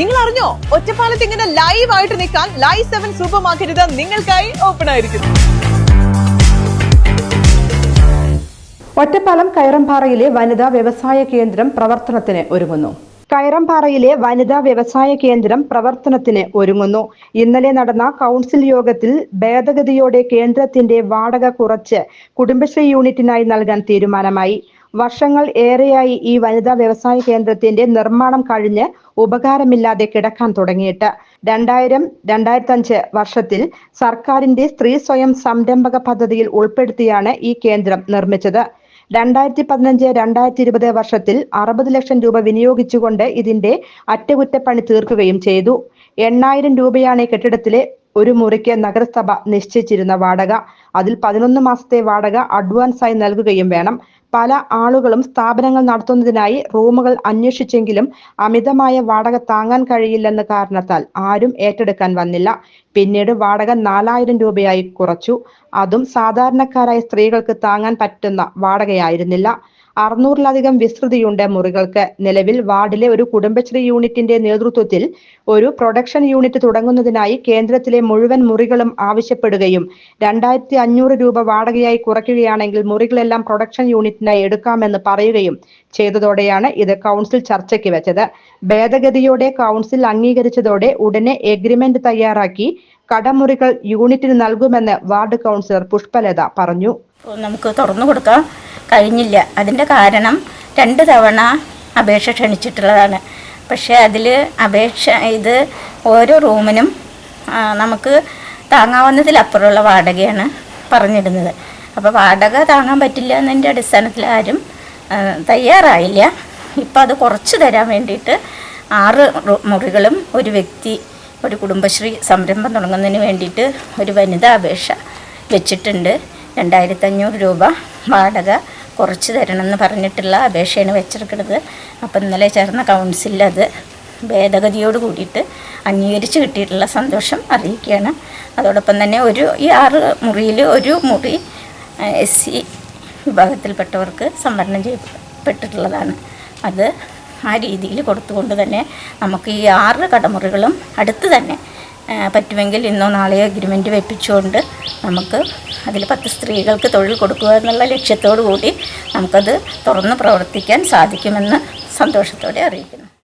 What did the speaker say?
നിങ്ങൾ അറിഞ്ഞോ ഒറ്റപ്പാലത്ത് ഇങ്ങനെ ലൈവ് ആയിട്ട് നിൽക്കാൻ ലൈവ് സെവൻ സൂപ്പർ മാർക്കറ്റ് നിങ്ങൾക്കായി ഓപ്പൺ ആയിരിക്കുന്നു. ഒറ്റപ്പാലം കയറംപാറയിലെ വനിതാ വ്യവസായ കേന്ദ്രം പ്രവർത്തനത്തിന് ഒരുങ്ങുന്നു. കയറംപാറയിലെ വനിതാ വ്യവസായ കേന്ദ്രം പ്രവർത്തനത്തിന് ഒരുങ്ങുന്നു. ഇന്നലെ നടന്ന കൗൺസിൽ യോഗത്തിൽ ഭേദഗതിയോടെ കേന്ദ്രത്തിന്റെ വാടക കുറച്ച് കുടുംബശ്രീ യൂണിറ്റിനായി നൽകാൻ തീരുമാനമായി. വർഷങ്ങൾ ഏറെയായി ഈ വനിതാ വ്യവസായ കേന്ദ്രത്തിന്റെ നിർമ്മാണം കഴിഞ്ഞ് ഉപകാരമില്ലാതെ കിടക്കാൻ തുടങ്ങിയിട്ട്. രണ്ടായിരം രണ്ടായിരത്തി അഞ്ച് വർഷത്തിൽ സർക്കാരിന്റെ സ്ത്രീ സ്വയം സംരംഭക പദ്ധതിയിൽ ഉൾപ്പെടുത്തിയാണ് ഈ കേന്ദ്രം നിർമ്മിച്ചത്. രണ്ടായിരത്തി പതിനഞ്ച് രണ്ടായിരത്തി ഇരുപത് വർഷത്തിൽ അറുപത് ലക്ഷം രൂപ വിനിയോഗിച്ചുകൊണ്ട് ഇതിന്റെ അറ്റകുറ്റപ്പണി തീർക്കുകയും ചെയ്തു. എണ്ണായിരം രൂപയാണ് കെട്ടിടത്തിലെ ഒരു മുറിക്ക് നഗരസഭ നിശ്ചയിച്ചിരുന്ന വാടക. അതിൽ പതിനൊന്ന് മാസത്തെ വാടക അഡ്വാൻസായി നൽകുകയും വേണം. പല ആളുകളും സ്ഥാപനങ്ങൾ നടത്തുന്നതിനായി റൂമുകൾ അന്വേഷിച്ചെങ്കിലും അമിതമായ വാടക താങ്ങാൻ കഴിയില്ലെന്ന കാരണത്താൽ ആരും ഏറ്റെടുക്കാൻ വന്നില്ല. പിന്നീട് വാടക നാലായിരം രൂപയായി കുറച്ചു. അതും സാധാരണക്കാരായ സ്ത്രീകൾക്ക് താങ്ങാൻ പറ്റുന്ന വാടകയായിരുന്നില്ല. അറുന്നൂറിലധികം വിസ്തൃതിയുണ്ട് മുറികൾക്ക്. നിലവിൽ വാർഡിലെ ഒരു കുടുംബശ്രീ യൂണിറ്റിന്റെ നേതൃത്വത്തിൽ ഒരു പ്രൊഡക്ഷൻ യൂണിറ്റ് തുടങ്ങുന്നതിനായി കേന്ദ്രത്തിലെ മുഴുവൻ മുറികളും ആവശ്യപ്പെടുകയും രണ്ടായിരത്തി അഞ്ഞൂറ് രൂപ വാടകയായി കുറയ്ക്കുകയാണെങ്കിൽ മുറികളെല്ലാം പ്രൊഡക്ഷൻ യൂണിറ്റിനായി എടുക്കാമെന്ന് പറയുകയും ചെയ്തതോടെയാണ് ഇത് കൗൺസിൽ ചർച്ചയ്ക്ക് വെച്ചത്. ഭേദഗതിയോടെ കൗൺസിൽ അംഗീകരിച്ചതോടെ ഉടനെ എഗ്രിമെന്റ് തയ്യാറാക്കി കടമുറികൾ യൂണിറ്റിന് നൽകുമെന്ന് വാർഡ് കൗൺസിലർ പുഷ്പലത പറഞ്ഞു. നമുക്ക് തുറന്നു കൊടുക്കാൻ കഴിഞ്ഞില്ല. അതിന്റെ കാരണം രണ്ട് തവണ അപേക്ഷ ക്ഷണിച്ചിട്ടുള്ളതാണ്. പക്ഷേ അതിൽ അപേക്ഷ ഇത് ഓരോ റൂമിനും നമുക്ക് താങ്ങാവുന്നതിലപ്പുറമുള്ള വാടകയാണ് പറഞ്ഞിടുന്നത്. അപ്പോൾ വാടക താങ്ങാൻ പറ്റില്ല എന്നതിന്റെ അടിസ്ഥാനത്തിൽ ആരും തയ്യാറായില്ല. ഇപ്പോൾ അത് കുറച്ച് തരാൻ വേണ്ടിയിട്ട് ആറ് മുറികളും ഒരു വ്യക്തി ഒരു കുടുംബശ്രീ സംരംഭം തുടങ്ങുന്നതിന് വേണ്ടിയിട്ട് ഒരു വനിതാ അപേക്ഷ വെച്ചിട്ടുണ്ട്. രണ്ടായിരത്തഞ്ഞൂറ് രൂപ വാടക കുറച്ച് തരണമെന്ന് പറഞ്ഞിട്ടുള്ള അപേക്ഷയാണ് വെച്ചിരിക്കുന്നത്. അപ്പം ഇന്നലെ ചേർന്ന കൗൺസിലിൽ അത് ഭേദഗതിയോട് കൂടിയിട്ട് അംഗീകരിച്ച് കിട്ടിയിട്ടുള്ള സന്തോഷം അറിയിക്കുകയാണ്. അതോടൊപ്പം തന്നെ ഒരു ഈ ആറ് മുറിയിൽ ഒരു മുറി എസ് സി വിഭാഗത്തിൽപ്പെട്ടവർക്ക് സംവരണം ചെയ്യപ്പെട്ടിട്ടുള്ളതാണ്. അത് ആ രീതിയിൽ കൊടുത്തുകൊണ്ട് തന്നെ നമുക്ക് ഈ ആറ് കടമുറികളും അടുത്ത് തന്നെ പറ്റുമെങ്കിൽ ഇന്നോ നാളെയോ അഗ്രിമെന്റ് വെപ്പിച്ചുകൊണ്ട് നമുക്ക് അതിൽ പത്ത് സ്ത്രീകൾക്ക് തൊഴിൽ കൊടുക്കുക എന്നുള്ള ലക്ഷ്യത്തോടു കൂടി നമുക്കത് തുറന്ന് പ്രവർത്തിക്കാൻ സാധിക്കുമെന്ന് സന്തോഷത്തോടെ അറിയിക്കുന്നു.